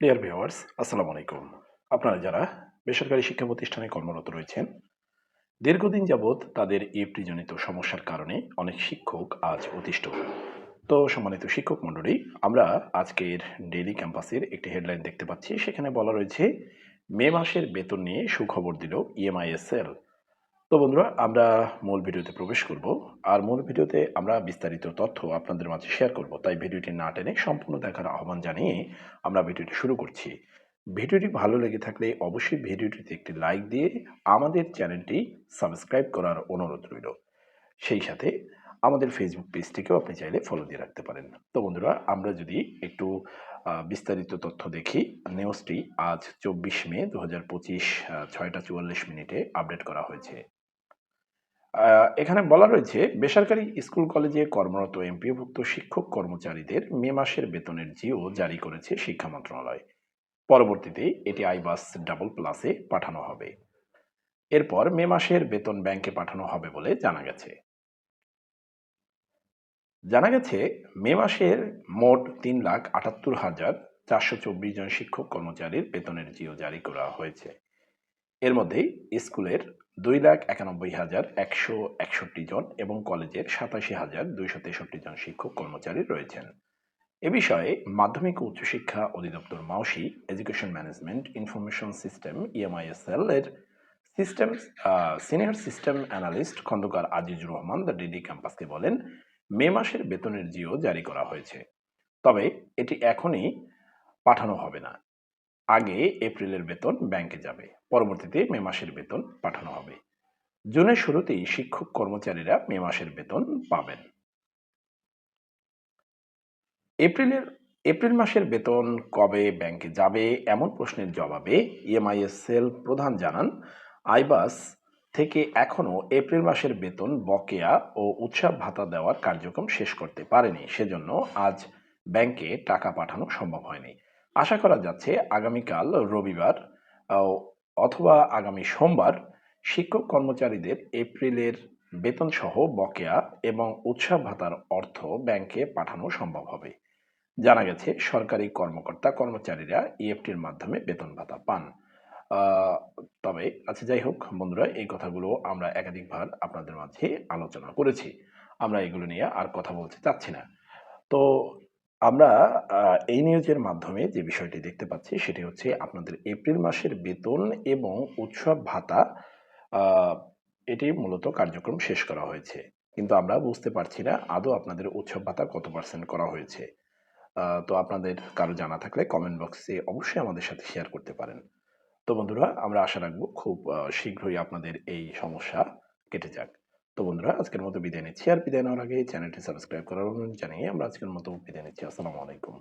Dear viewers আসসালামু আলাইকুম। আপনারা যারা বেসরকারি শিক্ষা প্রতিষ্ঠানে কর্মরত রয়েছেন, দীর্ঘদিন যাবৎ তাদের ইএফটিজনিত সমস্যার কারণে অনেক শিক্ষক আজ অতিষ্ঠ। তো সম্মানিত শিক্ষক মণ্ডলী, আমরা আজকের ডেইলি ক্যাম্পাসের একটি হেডলাইন দেখতে পাচ্ছি। সেখানে বলা রয়েছে, মে মাসের বেতন নিয়ে সুখবর দিল E ইএমআইএসএল তো বন্ধুরা, আমরা মূল ভিডিওতে প্রবেশ করব। আর মূল ভিডিওতে আমরা বিস্তারিত তথ্য আপনাদের মাঝে শেয়ার করব। তাই ভিডিওটি না টেনে সম্পূর্ণ দেখার আহ্বান জানিয়ে আমরা ভিডিওটি শুরু করছি। ভিডিওটি ভালো লেগে থাকলে অবশ্যই ভিডিওটিতে একটি লাইক দিয়ে আমাদের চ্যানেলটি সাবস্ক্রাইব করার অনুরোধ রইল। সেই সাথে আমাদের ফেসবুক পেজটিকেও আপনি চাইলে ফলো দিয়ে রাখতে পারেন। তো বন্ধুরা, আমরা যদি একটু বিস্তারিত তথ্য দেখি। নিউজটি আজ চব্বিশ মে দু হাজার পঁচিশ ছয়টা চুয়াল্লিশ মিনিটে আপডেট করা হয়েছে। এখানে বলা রয়েছে, বেসরকারি স্কুল কলেজে কর্মরত এমপিওভুক্ত শিক্ষক কর্মচারীদের মে মাসের বেতনের জিও জারি করেছে শিক্ষা মন্ত্রণালয়। পরবর্তীতে এটি আইবাস ডাবল প্লাসে পাঠানো হবে। এরপর মে মাসের বেতন ব্যাংকে পাঠানো হবে বলে জানা গেছে। জানা গেছে, মে মাসের মোট তিন লাখ আটাত্তর হাজার চারশো চব্বিশ জন শিক্ষক কর্মচারীর বেতনের জিও জারি করা হয়েছে। এর মধ্যে স্কুলের দুই লাখ একানব্বই হাজার একশো একষট্টি জন এবং কলেজের সাতাশি হাজার দুইশো তেষট্টি জন শিক্ষক কর্মচারী রয়েছেন। এ বিষয়ে মাধ্যমিক উচ্চশিক্ষা অধিদপ্তর MAUSHI education management information system EMISL এর system senior system analyst Khandakar Azizur Rahman the DD ক্যাম্পাসকে বলেন, মে মাসের বেতনের জিও জারি করা হয়েছে। তবে এটি এখনই পাঠানো হবে না। আগে এপ্রিলের বেতন ব্যাংকে যাবে, পরবর্তীতে মে মাসের বেতন পাঠানো হবে। জুনের শুরুতেই শিক্ষক কর্মচারীরা মে মাসের বেতন পাবেন। এপ্রিলের, এপ্রিল মাসের বেতন কবে ব্যাংকে যাবে এমন প্রশ্নের জবাবে ইএমআইএসএল প্রধান জানান, আইবাস থেকে এখনও এপ্রিল মাসের বেতন বকেয়া ও উৎসব ভাতা দেওয়ার কার্যক্রম শেষ করতে পারেনি। সেজন্য আজ ব্যাংকে টাকা পাঠানো সম্ভব হয়নি। আশা করা যাচ্ছে আগামীকাল রবিবার অথবা আগামী সোমবার শিক্ষক কর্মচারীদের এপ্রিলের বেতন সহ বকেয়া এবং উৎসব ভাতার অর্থ ব্যাংকে পাঠানো সম্ভব হবে। জানা গেছে, সরকারি কর্মকর্তা কর্মচারীরা ইএফটির মাধ্যমে বেতন ভাতা পান। তবে আচ্ছা যাই হোক, বন্ধুরা, এই কথাগুলো আমরা একাধিকবার আপনাদের মাঝে আলোচনা করেছি। আমরা এগুলো নিয়ে আর কথা বলতে চাচ্ছি না। তো আমরা এই নিউজের মাধ্যমে যে বিষয়টি দেখতে পাচ্ছি সেটি হচ্ছে আপনাদের এপ্রিল মাসের বেতন এবং উৎসব ভাতা এটি মূলত কার্যক্রম শেষ করা হয়েছে। কিন্তু আমরা বুঝতে পারছি না আদৌ আপনাদের উৎসব ভাতা কত পার্সেন্ট করা হয়েছে। তো আপনাদের কারও জানা থাকলে কমেন্ট বক্সে অবশ্যই আমাদের সাথে শেয়ার করতে পারেন। তো বন্ধুরা, আমরা আশা রাখব খুব শীঘ্রই আপনাদের এই সমস্যা কেটে যাক। তো বন্ধুরা, আজকের মতো বিদায় নিচ্ছি। আর বিদায় নেওয়ার আগে চ্যানেলটি সাবস্ক্রাইব করার অনুরোধ জানিয়ে আমরা আজকের মতো বিদায় নিচ্ছি। আসসালামু আলাইকুম।